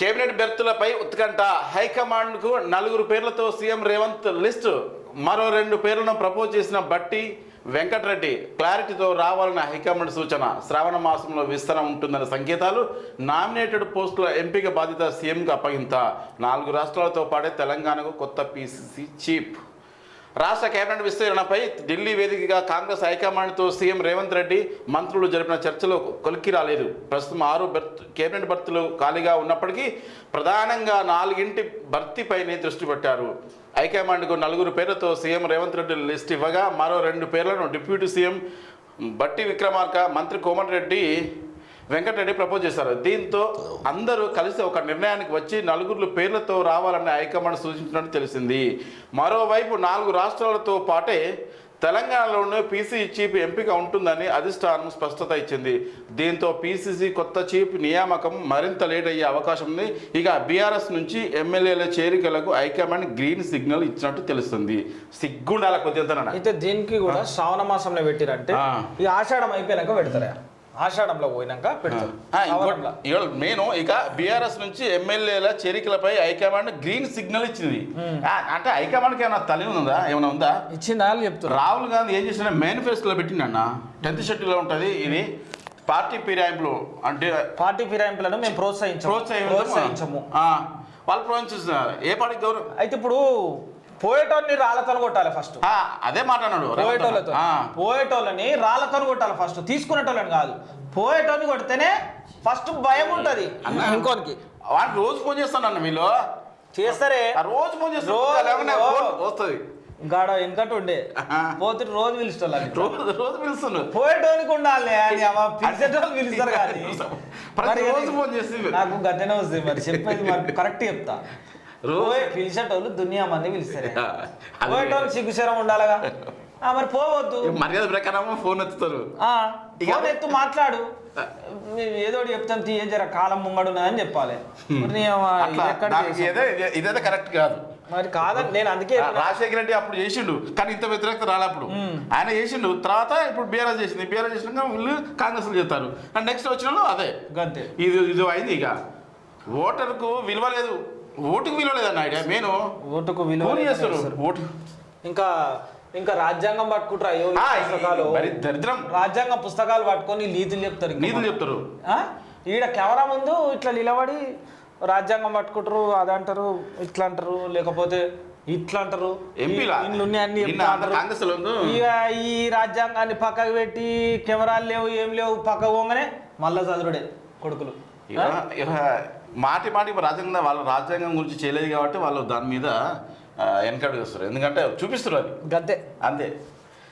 Cabinet బెర్తులపై ఉత్కంఠ. హైకమాండ్కు నలుగురు పేర్లతో సీఎం రేవంత్ లిస్టు. మరో రెండు పేర్లను ప్రపోజ్ చేసిన బట్టి వెంకటరెడ్డి క్లారిటీతో రావాలన్న హైకమాండ్ సూచన. శ్రావణ మాసంలో విస్తరణ ఉంటుందన్న సంకేతాలు. నామినేటెడ్ పోస్టుల ఎంపిక బాధ్యత సీఎంకు అప్పగింత. నాలుగు రాష్ట్రాలతో పాటే తెలంగాణకు కొత్త పీసీసీ చీఫ్. రాష్ట్ర కేబినెట్ విస్తరణపై ఢిల్లీ వేదికగా కాంగ్రెస్ హైకమాండ్తో సీఎం రేవంత్ రెడ్డి మంత్రులు జరిపిన చర్చలో కొలిక్కి రాలేదు. ప్రస్తుతం ఆరు బెర్త్ కేబినెట్ బర్తులు ఖాళీగా ఉన్నప్పటికీ ప్రధానంగా నాలుగింటి భర్తీపైనే దృష్టి పెట్టారు. హైకమాండ్కు నలుగురు పేర్లతో సీఎం రేవంత్ రెడ్డి లిస్ట్ ఇవ్వగా మరో రెండు పేర్లను డిప్యూటీ సీఎం బట్టి విక్రమార్క మంత్రి కోమటిరెడ్డి వెంకటరెడ్డి ప్రపోజ్ చేశారు. దీంతో అందరూ కలిసి ఒక నిర్ణయానికి వచ్చి నలుగురు పేర్లతో రావాలని హైకమాండ్ సూచించినట్టు తెలిసింది. మరోవైపు నాలుగు రాష్ట్రాలతో పాటే తెలంగాణలోనే పీసీ చీఫ్ ఎంపిక ఉంటుందని అధిష్టానం స్పష్టత ఇచ్చింది. దీంతో పీసీసీ కొత్త చీఫ్ నియామకం మరింత లేట్ అయ్యే అవకాశం ఉంది. ఇక బీఆర్ఎస్ నుంచి ఎమ్మెల్యేల చేరికలకు హైకమాండ్ గ్రీన్ సిగ్నల్ ఇచ్చినట్టు తెలుస్తుంది. సిగ్గుండాల కొద్దిగా అయితే దీనికి కూడా శ్రావణ మాసంలో పెట్టిరంటే. ఈ ఆషాఢం అయిపోయినాక పెడతారా? ఆషాఢంలో పోయినాక పెడతారు మెయిన్ ఇక బీఆర్ఎస్ నుంచి ఎమ్మెల్యేల చేరికలపై హైకమాండ్ గ్రీన్ సిగ్నల్ ఇచ్చింది. అంటే హైకమాండ్కి ఏమైనా తల్లి ఉందా? ఏమైనా ఉందా? ఇచ్చిందా? అని చెప్తున్నారు రాహుల్ గాంధీ ఏం చేసిన మేనిఫెస్టోలో పెట్టిండన్న. టెన్త్ షెడ్యూల్లో ఉంటుంది ఇది. పార్టీ ఫిరాయింపులు అంటే పార్టీ ఫిరాయింపులను మేము ప్రోత్సహించము. ప్రోత్సహించము. వాళ్ళు ప్రోత్సహిస్తున్నారు. ఏ పార్టీకి గౌరవం? అయితే ఇప్పుడు పోయేటోళ్ళని రాళ్ళతో కొట్టాలి ఫస్ట్ ఆ, అదే మాట అన్నాడు. పోయేటోళ్ళతో. ఆ, పోయేటోళ్ళని రాళ్ళతో కొట్టాలి ఫస్ట్ తీసుకునేటోళ్ళని కాదు. పోయేటోని కొడితేనే ఫస్ట్ భయం ఉంటది. ఇంకోనికి. వాడికి రోజు ఫోన్ చేస్తాను వీళ్ళు చేస్తారే? ఆ రోజు ఫోన్ వస్తుంది. గాడ వెనకటి ఉండే. పోతే రోజు పిలుస్తారు రోజు రోజు పిలుస్తున్నారు పోయేటోనికి ఉండాలి అని పిలిచేటోళ్ళు పిలుస్తారు కానీ. ప్రతి మరి రోజు ఫోన్ చేసి నాకు గద్దెనే వస్తుంది మరి. చెప్పేది మరి కరెక్ట్ చెప్తా. పోయే పిలిచేటోళ్ళు దునియా మంది పిలుస్తారు. పోయేటోళ్ళు సిగ్గుశరం ఉండాలిగా. ఆ, మరి పోవద్దు. మర్యాద ప్రకారం ఫోన్ ఎత్తుతారు. ఫోన్ ఎత్తు మాట్లాడు. ఏదో చెప్తాం తీయ జర కాలం ముంగడు అని చెప్పాలి. ఇదైతే కరెక్ట్ కాదు. మరి కాదని నేను అందుకే రాజశేఖర రెడ్డి అప్పుడు చేసిండు కానీ ఇంత వ్యతిరేకత రాలే అప్పుడు. ఆయన చేసిండు తర్వాత ఇప్పుడు బీఆర్ఎస్ చేసింది. బీఆర్ఎస్ చేసినాక వీళ్ళు కాంగ్రెస్ చేస్తారు. అండ్ నెక్స్ట్ వచ్చిన అదే. ఇది ఇది అయింది ఇక. ఓటర్కు విలువ లేదు. ఓటుకు విలువ లేదన్న ఐడియా. నేను ఓటుకు విలువ చేస్తారు. ఓటు. ఇంకా ఇంకా రాజ్యాంగం పట్టుకుంటారు? అయ్యో పుస్తకాలు. దరిద్రం. రాజ్యాంగం పుస్తకాలు పట్టుకొని నీతులు చెప్తారు నీతులు చెప్తారు? ఈడ కెమెరా ముందు ఇట్లా నిలబడి రాజ్యాంగం పట్టుకుంటారు అదంటారు ఇట్లా అంటారు లేకపోతే ఇట్లా అంటారు? ఈ- రాజ్యాంగాన్ని పక్కకు పెట్టి కెమెరాలు లేవు ఏం లేవు పక్క పోగానే మళ్ళా చదురుడే కొడుకులు. మాటి మాటి రాజ్యాంగం వాళ్ళ రాజ్యాంగం గురించి చేయలేదు కాబట్టి వాళ్ళు దాని మీద వెనకడుగు వస్తారు ఎందుకంటే చూపిస్తారు అది. గద్దే. అంతే.